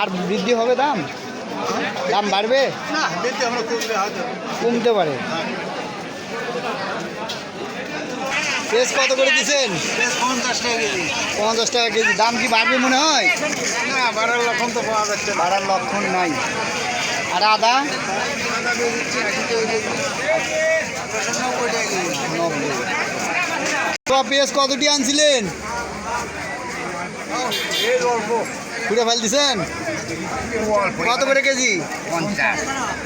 আর বৃদ্ধি হবে দাম? দাম বাড়বে? কমতে পারে। পেঁয়াজ কত করে দিচ্ছেন? পঞ্চাশ টাকা কেজি। পঞ্চাশ টাকা কেজি। দাম কি বাড়বে মনে হয়? না বারো লক্ষণ তো পাওয়া যাচ্ছে বাড়ার লক্ষণ নাই। আর আদা? পেঁয়াজ কতটি আনছিলেন? অল্প ফেল দিছেন? কত করে কেজি? পঞ্চাশ।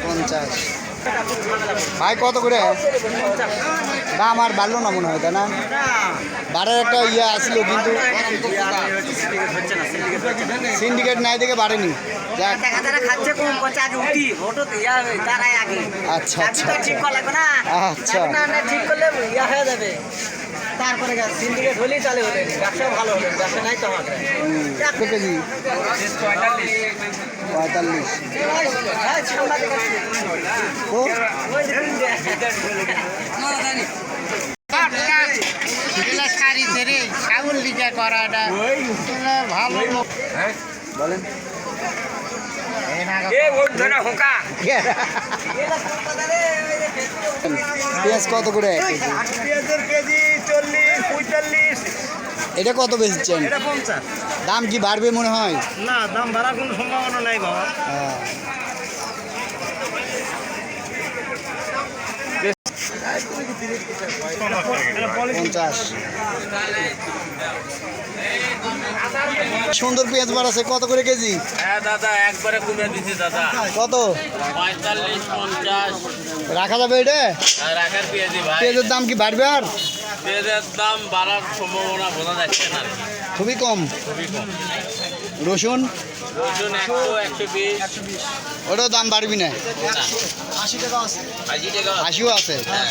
পঞ্চাশ ভাই কত করে? দাম আর বাড়লো না মনে হয় তাই না? বাড়ার একটা ইয়ে আসছিল কিন্তু। সিন্ডিকেট নাই দেখে বাড়েনি। আচ্ছা আচ্ছা। আচ্ছা। ঠিক করলে ইয়া হয়ে যাবে। তারপরে সিন্ডিকেট হলেই চালে হলে ব্যবসা ভালো হলে ব্যবসা নাই তো কেজি? পঁয়তাল্লিশ। তো বলেন। পেঁয়াজ কত করে কেজি? চল্লিশ এটা কত বেচছেন? এটা পঞ্চাশ। দাম কি বাড়বে মনে হয়? না দাম বাড়ার কোনো সম্ভাবনা নাই বাবা। হ্যাঁ। পঞ্চাশ। সুন্দর পেঁয়াজ বাড়াছে কত করে কেজি? হ্যাঁ দাদা একবারে কমে দিছি দাদা। কত? পঁয়তাল্লিশ পঞ্চাশ। রাখা যাবে এটা? রাখার পেঁয়াজি পেঁয়াজের দাম কি বাড়বে আর? পেঁয়াজের দাম বাড়ার সম্ভাবনা বোঝা যাচ্ছে না খুবই কম। খুবই কম। রসুন? রসুন একশো একশো বিশ। ওটাও দাম বাড়বি না। আশি টাকা আশিও আছে? হ্যাঁ।